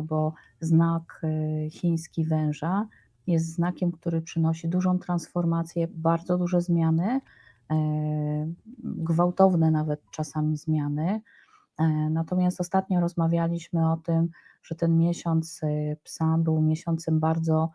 no bo znak y, chiński węża jest znakiem, który przynosi dużą transformację, bardzo duże zmiany, e, gwałtowne nawet czasami zmiany. E, Natomiast ostatnio rozmawialiśmy o tym, że ten miesiąc y, psa był miesiącem bardzo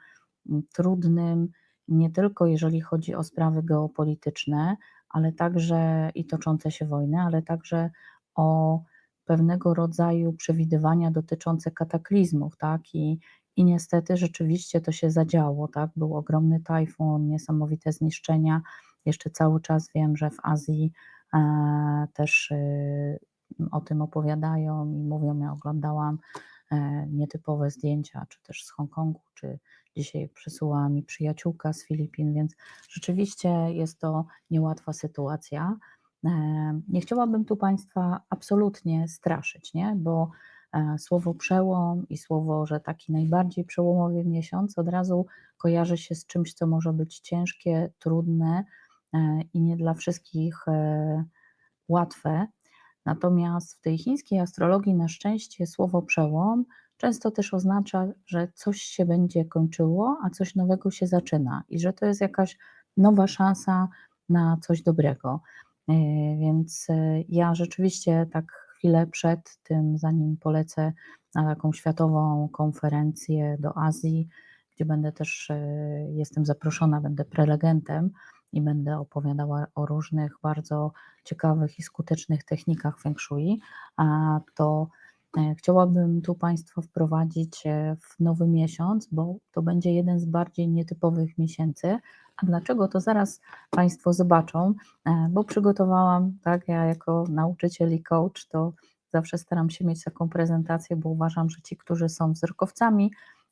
mm, trudnym, nie tylko jeżeli chodzi o sprawy geopolityczne, ale także i toczące się wojny, ale także o pewnego rodzaju przewidywania dotyczące kataklizmów, tak? I, i niestety rzeczywiście to się zadziało, tak? Był ogromny tajfun, niesamowite zniszczenia. Jeszcze cały czas wiem, że w Azji e, też y, o tym opowiadają i mówią. Ja oglądałam e, nietypowe zdjęcia, czy też z Hongkongu, czy dzisiaj przysyłała mi przyjaciółka z Filipin, więc rzeczywiście jest to niełatwa sytuacja. E, Nie chciałabym tu Państwa absolutnie straszyć, nie? bo e, słowo przełom i słowo, że taki najbardziej przełomowy miesiąc od razu kojarzy się z czymś, co może być ciężkie, trudne e, i nie dla wszystkich łatwe. Natomiast w tej chińskiej astrologii na szczęście słowo przełom często też oznacza, że coś się będzie kończyło, a coś nowego się zaczyna i że to jest jakaś nowa szansa na coś dobrego. E, Więc e, ja rzeczywiście tak chwilę przed tym, zanim polecę na taką światową konferencję do Azji, gdzie będę też, e, jestem zaproszona, będę prelegentem i będę opowiadała o różnych bardzo ciekawych i skutecznych technikach Feng Shui, a to chciałabym tu Państwa wprowadzić e, w nowy miesiąc, bo to będzie jeden z bardziej nietypowych miesięcy. A dlaczego to zaraz Państwo zobaczą, e, bo przygotowałam, tak, ja jako nauczyciel i coach, to zawsze staram się mieć taką prezentację, bo uważam, że ci, którzy są wzrokowcami,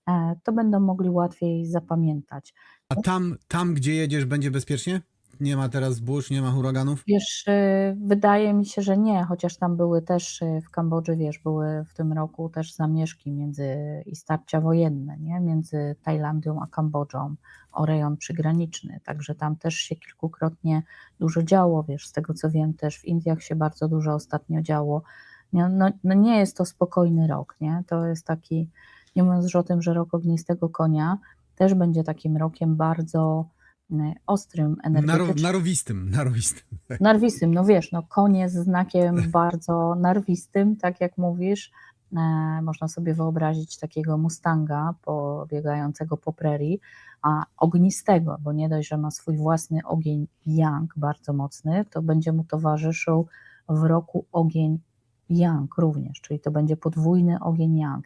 e, to będą mogli łatwiej zapamiętać. A tam, tam, gdzie jedziesz, będzie bezpiecznie? Nie ma teraz burz, nie ma huraganów? Wiesz, y, wydaje mi się, że nie, chociaż tam były też y, w Kambodży, wiesz, były w tym roku też zamieszki między i starcia wojenne, nie? Między Tajlandią a Kambodżą o rejon przygraniczny, także tam też się kilkukrotnie dużo działo, wiesz, z tego co wiem, też w Indiach się bardzo dużo ostatnio działo. No, no, nie jest to spokojny rok, nie? To jest taki, nie mówiąc już o tym, że rok ognistego konia też będzie takim rokiem bardzo ostrym Naro, energetycznie. narowistym, narowistym. Narwistym, no wiesz, no koń jest znakiem bardzo narwistym, tak jak mówisz. E, można sobie wyobrazić takiego mustanga pobiegającego po prerii, a ognistego, bo nie dość, że ma swój własny ogień yang bardzo mocny, to będzie mu towarzyszył w roku ogień yang również, czyli to będzie podwójny ogień yang.